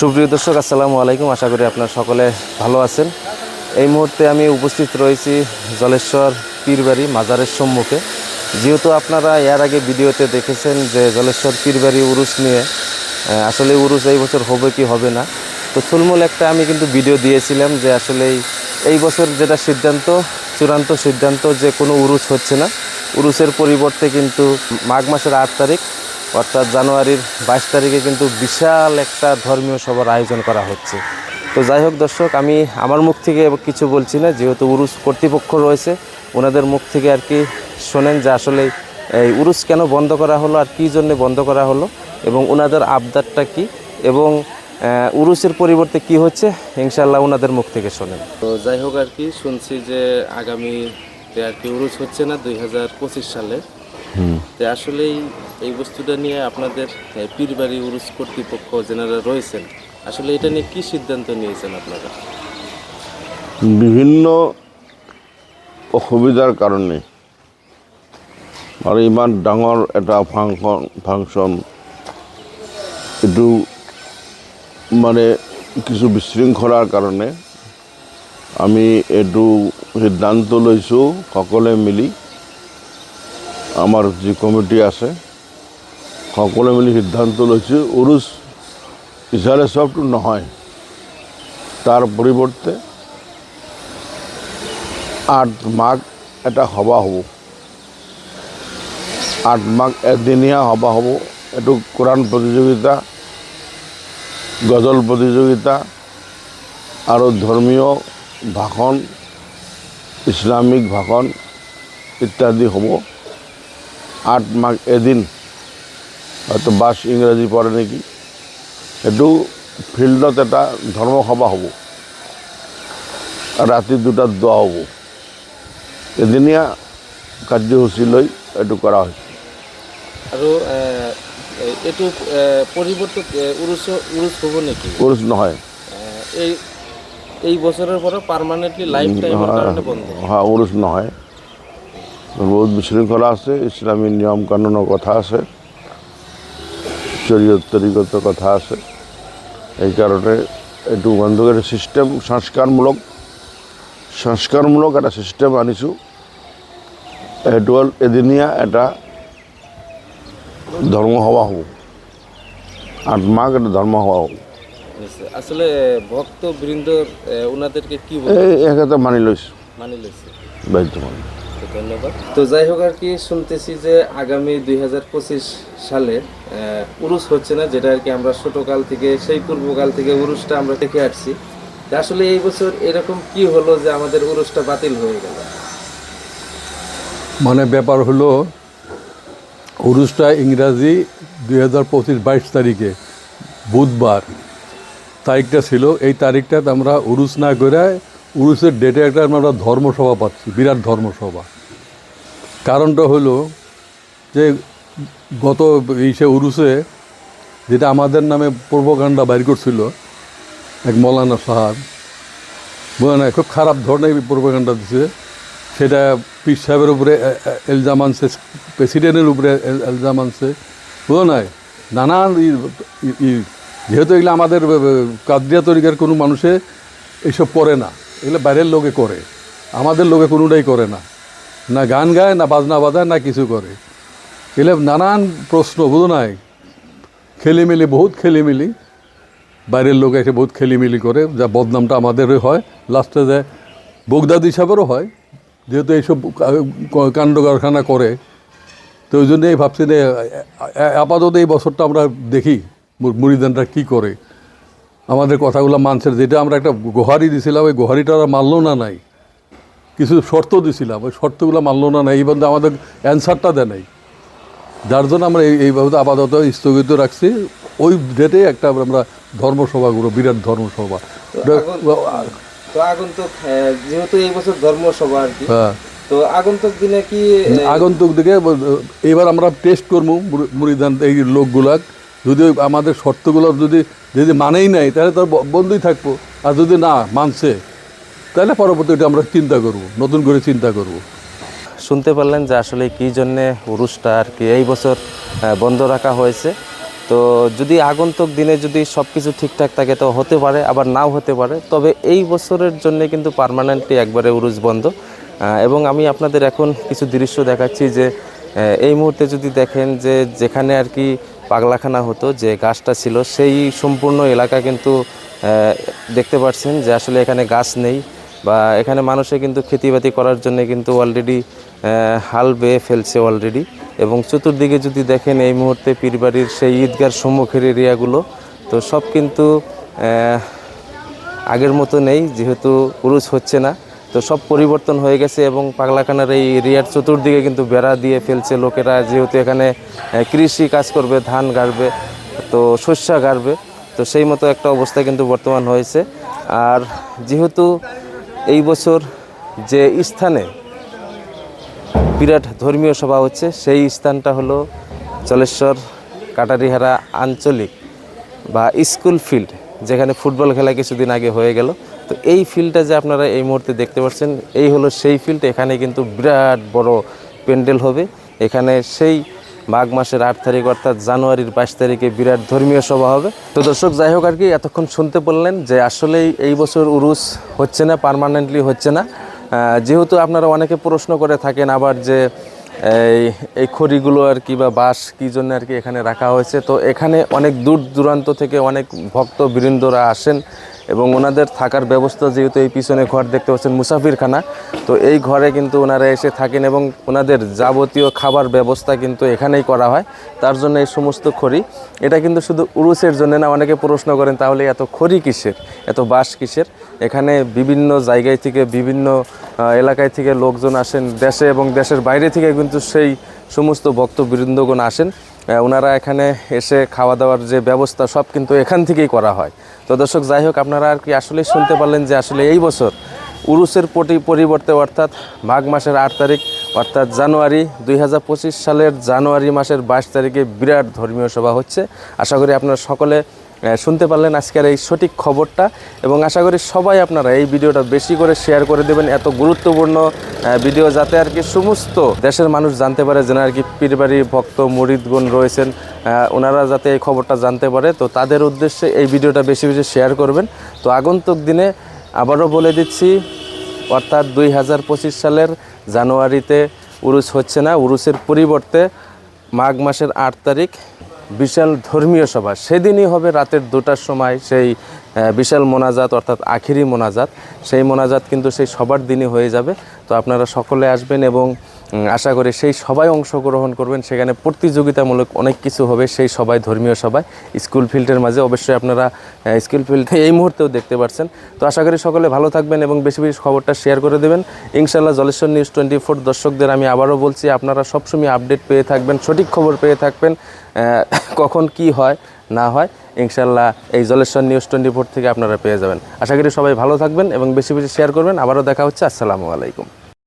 সুপ্রিয় দর্শক, আসসালামু আলাইকুম। আশা করি আপনারা সকলে ভালো আছেন। এই মুহূর্তে আমি উপস্থিত রয়েছি জলেশ্বর পীরবাড়ি মাজারের সম্মুখে। যেহেতু আপনারা এর আগে ভিডিওতে দেখেছেন যে জলেশ্বর পীরবাড়ি উরুস নিয়ে আসলে উরুস এই বছর হবে কি হবে না, তো থুলমূল একটা আমি কিন্তু ভিডিও দিয়েছিলাম যে আসলে এই- এই বছর যেটা সিদ্ধান্ত, চূড়ান্ত সিদ্ধান্ত যে কোনো উরুস হচ্ছে না। উরুসের পরিবর্তে কিন্তু মাঘ মাসের আট তারিখ অর্থাৎ জানুয়ারির বাইশ তারিখে কিন্তু বিশাল একটা ধর্মীয় সভার আয়োজন করা হচ্ছে। তো যাই হোক দর্শক, আমি আমার মুখ থেকে কিছু বলছি না, যেহেতু উরুস কর্তৃপক্ষ রয়েছে, ওনাদের মুখ থেকে আর কি শোনেন যে আসলে এই উরুস কেন বন্ধ করা হলো আর কী জন্য বন্ধ করা হলো এবং ওনাদের আবদারটা কি এবং উরুসের পরিবর্তে কি হচ্ছে ইনশাল্লাহ ওনাদের মুখ থেকে শোনেন। তো যাই হোক আর কি, শুনছি যে আগামীতে আর কি উরুস হচ্ছে না দুই হাজার পঁচিশ সালে। তো আসলেই এই বস্তুটা নিয়ে আপনাদের পীরবাড়ি উরুস কর্তৃপক্ষ যেনারা রয়েছেন, আসলে এটা নিয়ে কি সিদ্ধান্ত নিয়েছেন আপনারা? বিভিন্ন অসুবিধাৰ কাৰণে আৰু ইমান ডাঙৰ এটা ফাংচন ফাংচন এইটো মানে কিছু বিশৃংখলাৰ কাৰণে আমি এইটো সিদ্ধান্ত লৈছোঁ সকলোৱে মিলি। আমাৰ যি কমিটি আছে সকলোৱে মিলি সিদ্ধান্ত লৈছোঁ উৰুচ ইজহাৰে চবটো নহয়। তাৰ পৰিৱৰ্তে আঠ মাঘ এটা সভা হ'ব। আঠ মাঘ এদিনীয়া সভা হ'ব। এইটো কোৰাণ প্ৰতিযোগিতা গজল প্ৰতিযোগিতা আৰু ধৰ্মীয় ভাষণ ইছলামিক ভাষণ ইত্যাদি হ'ব। আঠ মাঘ এদিন। হয়তো বাছ ইংৰাজী পৰে নেকি। এইটো ফিল্ডত এটা ধৰ্মসভা হ'ব। ৰাতি দুটাত দোৱা হ'ব। এদিনীয়া কাৰ্যসূচী লৈ এইটো কৰা হৈছে। আৰু এইটো এ, উৰুচ উৰুচ হ'ব নেকি? কোৰ্চ নহয়। এই এই বছৰৰ পৰা পাৰ্মানেণ্টলি লাইফ টাইমৰ কাৰণে বন্ধ। উৰুচ নহয়। বহুত বিশৃংখলা আছে ইছলামী নিয়ম কানুনৰ কথা আছে চৰিয়ত্তৰিগত কথা আছে। সেইকাৰণে এইটো বন্ধ কৰি ছিষ্টেম সংস্কাৰমূলক সংস্কাৰমূলক এটা ছিষ্টেম আনিছোঁ। সেইটো হ'ল এদিনীয়া এটা ধৰ্মসভা হ'ব আঠ মাঘ এটা ধৰ্মসভা হ'ব নিশ্চয়। আসলে ভক্ত বৃন্দর ওনাদেরকে কি এই একেটা মানি লৈছোঁ মানি লেছে বাধ্য মানি। তো ধন্যবাদ। তো যাই হোক আর কি শুনতেছি যে আগামী দুই হাজার পঁচিশ সালে আহ, উরুস হচ্ছে না যেটা আর কি আমরা ছোটকাল থেকে সেই পূর্বকাল থেকে উরুসটা আমরা দেখে আসছি। আসলে এই বছর এরকম কি হলো যে আমাদের উরুসটা বাতিল হয়ে গেল? মানে ব্যাপার হলো উরুসটা ইংরাজি দুই হাজার পঁচিশ বাইশ তারিখে বুধবার তারিখটা ছিল। এই তারিখটাতে আমরা উরুস না করে উরুসের ডেটে একটা আমরা ধর্মসভা পাচ্ছি, বিরাট ধর্মসভা। কারণটা হলো যে গত এই সে উরুসে যেটা আমাদের নামে পূর্বকাণ্ডা বাইর করছিল, এক মৌলানা সাহাব না খুব খারাপ ধরনের পূর্বকাণ্ডা দিছে। সেটা পীর সাহেবের উপরে এলজাম আনছে, প্রেসিডেন্টের উপরে এল- এলজাম আনছে। বুঝলো না নানান যেহেতু এগুলো আমাদের ব- তরিকার কোনো মানুষে এইসব পড়ে না। এগুলো বাইরের লোকে করে। আমাদের লোকে কোনোটাই করে না। না গান গায়, না বাজনা বাজায়, না কিছু করে। এগুলো নানান প্রশ্ন, বুঝো নাই? খেলিমেলি, বহুত খেলিমেলি। বাইরের লোক এসে বহুত খেলিমেলি করে, যা বদনামটা আমাদেরই হয়। লাস্টে যায় বগদাদি সাহেবেরও হয়। যেহেতু এইসব কাণ্ড কারখানা করে, তো ওই জন্যই ভাবছি যে আপাতত এই বছরটা আমরা দেখি মু- মুড়িদানটা কি করে। আমাদের কথাগুলো মানছে যেটা আমরা একটা গোহারি দিছিলাম ওই গোহারিটা ওরা মানলো না নাই। কিছু শর্ত দিছিলাম ওই শর্তগুলো মানলো না নাই এই বন্ধু আমাদের অ্যান্সারটা দেয় নাই। যার জন্য আমরা এই এইভাবে আপাতত স্থগিত রাখছি। ওই ডেটে একটা আমরা ধর্মসভা করব বিরাট ধর্মসভা। তো আগন্তুক যেহেতু এই বছর ধর্মসভা আর কি হ্যাঁ। তো আগন্তুক দিনে কি আগন্তুক দিকে এবার আমরা টেস্ট করব মুড়িদান এই লোকগুলাক। যদি আমাদের শর্তগুলো যদি যদি মানেই নাই, তাহলে ব- বন্ধই থাকব। আর যদি না মানছে, তাহলে পরবর্তীতে আমরা চিন্তা করব, নতুন করে চিন্তা করব। শুনতে পারলেন যে আসলে কী জন্যে উরুসটা আর কি এই বছর বন্ধ রাখা হয়েছে। তো যদি আগন্তুক দিনে যদি সব কিছু ঠিকঠাক থাকে, তো হতে পারে, আবার নাও হতে পারে। তবে এই বছরের জন্য কিন্তু পার্মানেন্টলি একবারে উরুজ বন্ধ। এবং আমি আপনাদের এখন কিছু দৃশ্য দেখাচ্ছি যে এই মুহূর্তে যদি দেখেন যে যেখানে আর কি পাগলাখানা হতো, যে গাছটা ছিল সেই সম্পূর্ণ এলাকা কিন্তু দেখতে পাচ্ছেন যে আসলে এখানে গাছ নেই বা এখানে মানুষে কিন্তু খেতিবাতি করার জন্য কিন্তু অলরেডি হাল বেয়ে ফেলছে অলরেডি এবং চতুর্দিকে যদি দেখেন এই মুহূর্তে পীরবাড়ির সেই ঈদগার সম্মুখের এরিয়াগুলো, তো সব কিন্তু আগের মতো নেই, যেহেতু উরুজ হচ্ছে না। তো সব পরিবর্তন হয়ে গেছে এবং পাগলাখানার এই এরিয়ার চতুর্দিকে কিন্তু বেড়া দিয়ে ফেলছে লোকেরা। যেহেতু এখানে কৃষি কাজ করবে, ধান গাড়বে, তো শস্য গাড়বে, তো সেই মতো একটা অবস্থা কিন্তু বর্তমান হয়েছে। আর যেহেতু এই বছর যে স্থানে বিরাট ধর্মীয় সভা হচ্ছে, সেই স্থানটা হলো জলেশ্বর কাটারিহারা আঞ্চলিক বা স্কুল ফিল্ড, যেখানে ফুটবল খেলা কিছুদিন আগে হয়ে গেল। তো এই ফিল্ডটা যে আপনারা এই মুহূর্তে দেখতে পাচ্ছেন, এই হলো সেই ফিল্ড এখানে কিন্তু বিরাট বড় প্যান্ডেল হবে। এখানে সেই মাঘ মাসের আট তারিখ অর্থাৎ জানুয়ারির বাইশ তারিখে বিরাট ধর্মীয় সভা হবে। তো দর্শক, যাই হোক আর কি, এতক্ষণ শুনতে বললেন যে আসলেই এই বছর উরুস হচ্ছে না, পার্মানেন্টলি হচ্ছে না। যেহেতু আপনারা অনেকে প্রশ্ন করে থাকেন আবার যে এই এই খড়িগুলো আর কি বা বাঁশ কী জন্য আর কি এখানে রাখা হয়েছে। তো এখানে অনেক দূর দূরান্ত থেকে অনেক ভক্ত বৃন্দরা আসেন। এবং ওনাদের থাকার ব্যবস্থা যেহেতু এই পিছনে ঘর দেখতে পাচ্ছেন মুসাফিরখানা, তো এই ঘরে কিন্তু ওনারা এসে থাকেন এবং ওনাদের যাবতীয় খাবার ব্যবস্থা কিন্তু এখানেই করা হয়। তার জন্য এই সমস্ত খড়ি, এটা কিন্তু শুধু উরুসের জন্য না, অনেকে প্রশ্ন করেন তাহলে এত খড়ি কিসের? এত বাস কিসের? এখানে বিভিন্ন জায়গায় থেকে বিভিন্ন এলাকায় থেকে লোকজন আসেন, দেশে এবং দেশের বাইরে থেকে কিন্তু সেই সমস্ত ভক্তবৃন্দগণ আসেন। ওনারা এখানে এসে খাওয়া দাওয়ার যে ব্যবস্থা, সব কিন্তু এখান থেকেই করা হয়। তো দর্শক, যাই হোক, আপনারা আর কি আসলেই শুনতে পারলেন যে আসলে এই বছর উরুসের পটি- পরিবর্তে অর্থাৎ মাঘ মাসের আট তারিখ, অর্থাৎ জানুয়ারি দুই হাজার পঁচিশ সালের জানুয়ারি মাসের বাইশ তারিখে বিরাট ধর্মীয় সভা হচ্ছে। আশা করি আপনারা সকলে শুনতে পারলেন আজকের এই সঠিক খবরটা এবং আশা করি সবাই আপনারা এই ভিডিওটা বেশি করে শেয়ার করে দেবেন। এত গুরুত্বপূর্ণ ভিডিও যাতে আর কি সমস্ত দেশের মানুষ জানতে পারে, যেন আর কি পীরবাড়ি ভক্ত মুরিদগণ রয়েছেন ওনারা যাতে এই খবরটা জানতে পারে। তো তাদের উদ্দেশ্যে এই ভিডিওটা বেশি বেশি শেয়ার করবেন। তো আগন্তুক দিনে আবারও বলে দিচ্ছি, অর্থাৎ দুই হাজার পঁচিশ সালের জানুয়ারিতে উরুস হচ্ছে না, উরুসের পরিবর্তে মাঘ মাসের আট তারিখ বিশাল ধর্মীয় সভা। সেদিনই হবে রাতের দুটার সময় সেই বিশাল মোনাজাত, অর্থাৎ আখিরি মোনাজাত। সেই মোনাজাত কিন্তু সেই সবার দিনই হয়ে যাবে। তো আপনারা সকলে আসবেন এবং আশা করি সেই সবাই অংশগ্রহণ করবেন। সেখানে প্রতিযোগিতামূলক অনেক কিছু হবে, সেই সবাই, ধর্মীয় সবাই। স্কুল ফিল্ডের মাঝে অবশ্যই আপনারা স্কুল ফিল্ড এই মুহূর্তেও দেখতে পাচ্ছেন তো আশা করি সকলে ভালো থাকবেন এবং বেশি বেশি খবরটা শেয়ার করে দেবেন। ইনশাল্লাহ জলেশ্বর নিউজ টোয়েন্টি ফোর দর্শকদের আমি আবারও বলছি, আপনারা সবসময় আপডেট পেয়ে থাকবেন, সঠিক খবর পেয়ে থাকবেন কখন কি হয়, না হয় ইনশাল্লাহ এই জলেশ্বর নিউজ টোয়েন্টি ফোর থেকে আপনারা পেয়ে যাবেন। আশা করি সবাই ভালো থাকবেন এবং বেশি বেশি শেয়ার করবেন। আবারও দেখা হচ্ছে, আসসালামু আলাইকুম।